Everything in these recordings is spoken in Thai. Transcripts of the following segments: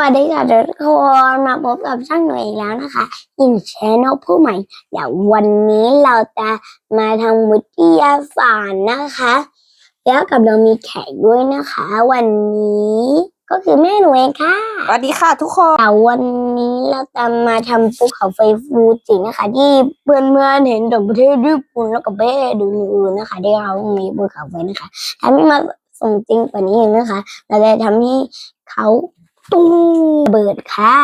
วัสดีค่ะทุกคนมาพบกับช่างหน่วยอีกแล้วนะคะอินชแนลผู้ใหม่เดี๋ยววันนี้เราจะมาทำวิทยาศาสตร์นะคะ แล้วกับเรามีแขกด้วยนะคะ วันนี้ก็คือแม่หนูเองค่ะสวัสดีค่ะทุกคนแต่วันนี้เราจะมาทำภูเขาไฟฟูจินะคะ ที่เพื่อนเพื่อนๆเห็นจากประเทศญี่ปุ่นแล้วก็ประเทศอื่นๆนะคะที่เขามีภูเขาไฟนะคะถ้าไม่มาส่งจริงกว่านี้อีกนะคะ เราจะทำให้เขา ตุ้มระเบิดค่ะ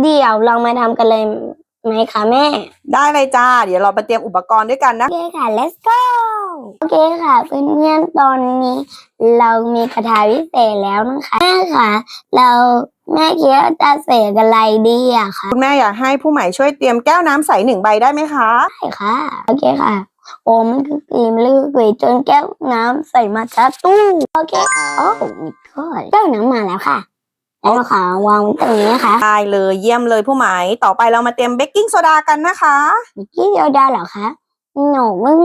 เดี๋ยวเรามาทำกันเลยไหมคะแม่ ได้เลยจ้า เดี๋ยวเราไปเตรียมอุปกรณ์ด้วยกันนะ โอเคค่ะ let's go โอเคค่ะเพื่อนๆตอนนี้ เรามีคาถาวิเศษแล้วนะคะแม่ค่ะ เราแม่คิดว่าจะเสกอะไรดีอะคะคุณแม่อยากให้ผู้ใหม่ช่วยเตรียมแก้วน้ำใสหนึ่งใบได้ไหมคะใช่ค่ะ โอเคค่ะ โอ้มันคือกรีมลือกรีจนแก้วน้ำใส่มาชาตู้ โอเค โอ้มีก้อนแก้วน้ำมาแล้วค่ะ แล้วเราขอวางไว้ตรงนี้นะคะได้เลยเยี่ยมเลยผู้ใหม่ต่อไปเรามาเตรียมเบกกิ้งโซดากันนะคะมิกกี้โยดาเหรอคะหนูมึง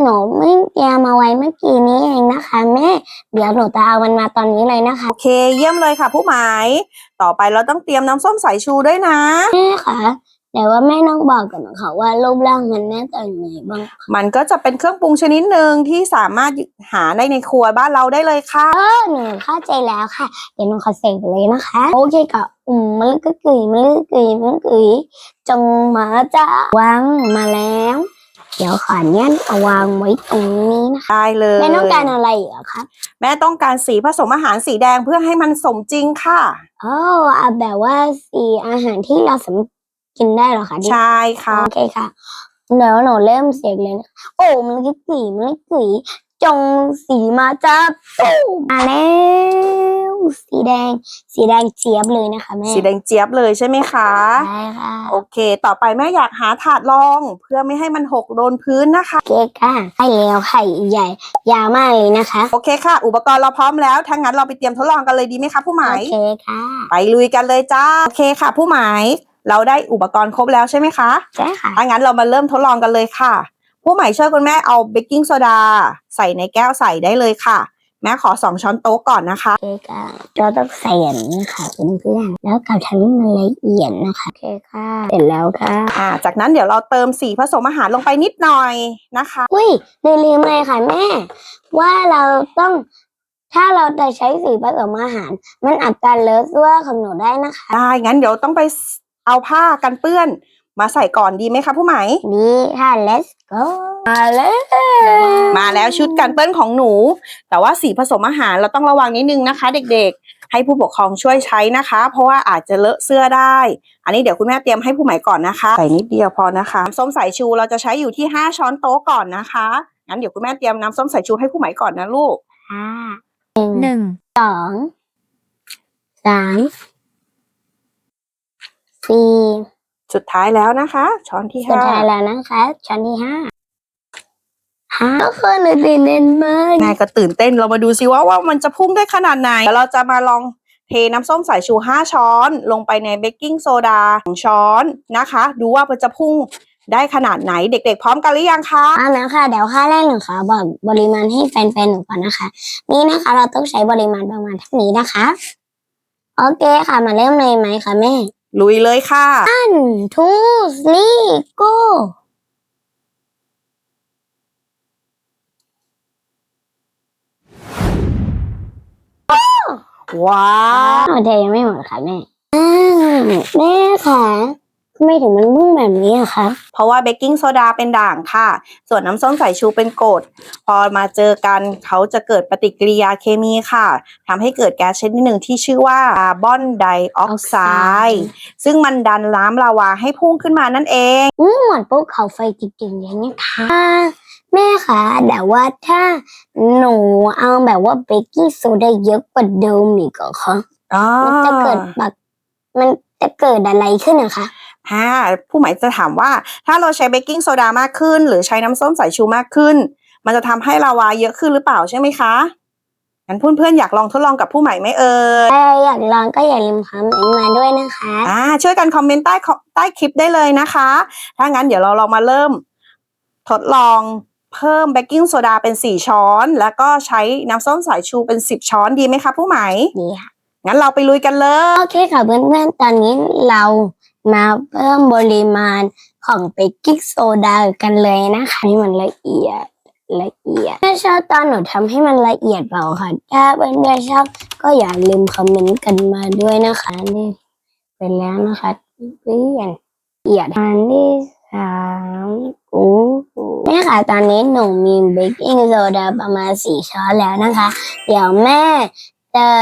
หนูมึงเตรียมมาไว้เมื่อกี้นี้เองนะคะแม่เดี๋ยวหนูจะเอามันมาตอนนี้เลยนะคะโอเค เยี่ยมเลยค่ะ ผู้ใหม่ต่อไปเราต้องเตรียมน้ำส้มสายชูด้วยนะแม่คะ แต่ว่าแม่ต้องบอกก่อนนะคะว่ารูปร่างมันหน่าจะยังไงบ้างมันก็จะเป็นเครื่องปรุงชนิดหนึ่งที่สามารถหาได้ในครัวบ้านเราได้เลยค่ะ เออหนูเข้าใจแล้วค่ะ เดี๋ยวหนูขอเสกเลยนะคะ โอเคก็อืมมันก็กึ๋ยมันลึกกึ๋ยมันกึ๋ยจงมาจ้าวางมาแล้ว เดี๋ยวขอเนี้ยเอาวางไว้ตรงนี้นะคะได้เลยแม่ต้องการอะไรอีกเหรอคะแม่ต้องการสีผสมอาหารสีแดงเพื่อให้มันสมจริงค่ะ อ๋อเอาแบบว่าสีอาหารที่เราสามารถ กินได้เหรอคะที่ใช่ค่ะ โอเคค่ะ เดี๋ยวหนูเริ่มเสียงเลยนะโอ้มันก็กึ๋ยมันก็กึ๋ยจงสีมาจ้าตู้มมาแล้วสีแดง สีแดงเจี๊ยบเลยนะคะแม่สีแดงเจี๊ยบเลยใช่ไหมคะใช่ค่ะโอเค ต่อไปแม่อยากหาถาดรอง เพื่อไม่ให้มันหกโดนพื้นนะคะโอเคค่ะให้แล้วไข่ใหญ่ ยาวมากเลยนะคะ โอเคค่ะ อุปกรณ์เราพร้อมแล้วถ้างั้นเราไปเตรียมทดลองกันเลยดีไหมคะผู้หมายโอเคค่ะ ไปลุยกันเลยจ้าโอเคค่ะ ผู้หมาย เราได้อุปกรณ์ครบแล้วใช่ไหมคะใช่ค่ะถ้างั้นเรามาเริ่มทดลองกันเลยค่ะ ผู้หมายช่วยคุณแม่เอาเบกกิ้งโซดาใส่ในแก้วใส่ได้เลยค่ะ แม่ขอสองช้อนโต๊ะก่อนนะคะ โอเคค่ะเราต้องใส่อย่างนี้ค่ะเพื่อนๆแล้วกับทำให้มันละเอียดนะคะโอเคค่ะเสร็จแล้วค่ะอ่า จากนั้นเดี๋ยวเราเติมสีผสมอาหารลงไปนิดหน่อยนะคะ อุ้ยลืมเลยค่ะแม่ ว่าเราต้องถ้าเราจะใช้สีผสมอาหาร มันอาจจะเลอะเสื้อของหนูได้นะคะ ได้งั้นเดี๋ยวต้องไป เอาผ้ากันเปื้อน มาใส่ก่อนดีไหมคะผู้หมายดีค่ะ let's go มาเลยมาแล้วชุดกันเปื้อนของหนู แต่ว่าสีผสมอาหารเราต้องระวังนิดนึงนะคะ เด็กๆ ให้ผู้ปกครองช่วยใช้นะคะ เพราะว่าอาจจะเลอะเสื้อได้ อันนี้เดี๋ยวคุณแม่เตรียมให้ผู้ใหม่ก่อนนะคะ ใส่นิดเดียวพอนะคะน้ำส้มสายชูเราจะใช้อยู่ที่ 5 ช้อนโต๊ะก่อนนะคะ งั้นเดี๋ยวคุณแม่เตรียมน้ำส้มสายชูให้ผู้ใหม่ก่อนนะลูกค่ะหนึ่งสองสาม สี่สุดท้ายแล้วนะคะ ช้อนที่สุดห้าท้ายแล้วนะคะช้อนที่ห้าห้าคนเลยตื่นเต้นมากแม่ก็ตื่นเต้นเรามาดูซิว่าว่ามันจะพุ่งได้ขนาดไหนแล้วเราจะมาลองเทน้ำส้มสายชู 5 ช้อน ลงไปในเบกกิ้งโซดา2ช้อนนะคะ ดูว่ามันจะพุ่งได้ขนาดไหนเด็กๆ พร้อมกันหรือยังคะ เอาแล้วค่ะเดี๋ยวค่าแรกหนูขอบอกปริมาณให้แฟนๆหนูก่อนนะคะ นี่นะคะ เราต้องใช้ปริมาณประมาณเท่านี้นะคะ โอเคค่ะมาเริ่มเลยไหมคะแม่ ลุยเลยค่ะ one two three go ว้าวอ้าวเธอยังไม่หมดค่ะแม่อ้าวแม่ค่ะทำ ไมถึงมันมุ่งแบบนี้อะคะเพราะว่าเบกกิ้งโซดาเป็นด่างค่ะ ส่วนน้ำส้มสายชูเป็นกรด พอมาเจอกันเขาจะเกิดปฏิกิริยาเคมีค่ะทำให้เกิดแก๊สชนิดหนึ่งที่ชื่อว่าคาร์บอนไดออกไซด์ซึ่งมันดันน้ำลาวาให้พุ่งขึ้นมานั่นเองอืมเหมือนภูเขาไฟจริงๆเลยนะคะแม่คะแต่ว่าถ้าหนูเอาแบบว่าเบกกิ้งโซดาเยอะกว่าเดิมอีกเหรอคะอ๋อมันจะเกิดแบบมันจะเกิดอะไรขึ้นนะคะ ฮะผู้หมายจะถามว่า ถ้าเราใช้เบกกิ้งโซดามากขึ้น หรือใช้น้ำส้มสายชูมากขึ้น มันจะทำให้ลาวาเยอะขึ้นหรือเปล่าใช่ไหมคะงั้นเพื่อนๆอยากลองทดลองกับผู้ใหม่ไหมเอ่ยถ้าอยากลองก็อย่าลืมคอมเมนต์มาด้วยนะคะอ่าช่วยกันคอมเมนต์ใต้คอใต้คลิปได้เลยนะคะ ถ้างั้นเดี๋ยวเราลองมาเริ่ม ทดลองเพิ่มเบกกิ้งโซดาเป็น 4 ช้อน แล้วก็ใช้น้ำส้มสายชูเป็น 10 ช้อนดีไหมคะผู้หมายดีค่ะงั้นเราไปลุยกันเลย โอเคค่ะเพื่อนๆตอนนี้เรา มาเพิ่มปริมาณของเบกกิ้งโซดากันเลยนะคะให้มันละเอียดละเอียด ถ้าชอบตอนหนูทำให้มันละเอียดเปล่าค่ะ ถ้าเพื่อนๆชอบก็อย่าลืมคอมเมนต์กันมาด้วยนะคะนี่ไปแล้วนะคะเพื่อนละเอียดอันที่สามโอ้โหนี่ค่ะตอนนี้หนูมีเบกกิ้งโซดาประมาณสี่ช้อนแล้วนะคะ เดี๋ยวแม่เติ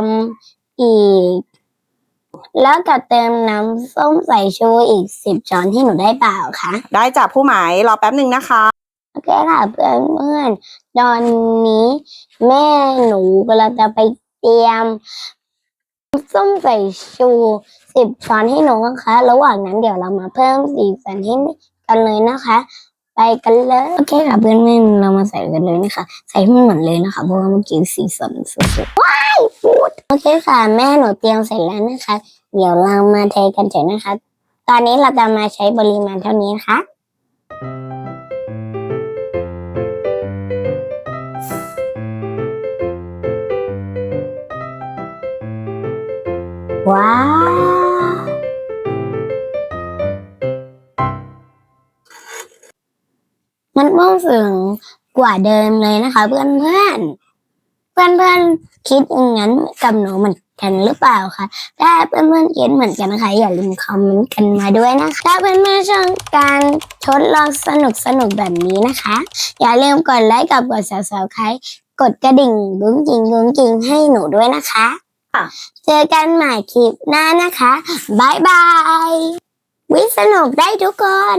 มอีก แล้วก็เติมน้ำส้มสายชูอีกสิบช้อนที่หนูได้เปล่าคะได้จากผู้หมายรอแป๊บหนึ่งนะคะ โอเคค่ะเพื่อนเพื่อนๆตอนนี้ แม่หนูกำลังจะไปเตรียมน้ำส้มสายชูสิบช้อนให้หนูนะคะ ระหว่างนั้นเดี๋ยวเรามาเพิ่มสีสันให้กันเลยนะคะ ไปกันเลย โอเคค่ะเพื่อนเพื่อนๆเรามาใส่กันเลยนะคะ ใส่ให้มันหมดเลยนะคะเพราะว่าเมื่อกี้สีสันสุดๆว้ายพูดโอเคค่ะ แม่หนูเตรียมเสร็จแล้วนะคะ เดี๋ยวเรามาเทกันเถอะนะคะ ตอนนี้เราจะมาใช้ปริมาณเท่านี้นะคะว้าว เพิ่มสูงกว่าเดิมเลยนะคะ เพื่อนเพื่อนเพื่อนเพื่อนๆคิดอย่างนั้นกับหนูเหมือนกันหรือเปล่าคะถ้าเพื่อนเพื่อนๆคิดเหมือนกันนะคะอย่าลืมคอมเมนต์กันมาด้วยนะคะถ้าเพื่อนเพื่อนๆชอบการทดลองสนุกสนุกๆแบบนี้นะคะ อย่าลืมกดไลค์กับกด subscribe กดกระดิ่งลุ้งจริงลุ้งจริงให้หนูด้วยนะคะค่ะเจอกันใหม่คลิปหน้านะคะบายบายวิสนุกได้ทุกคน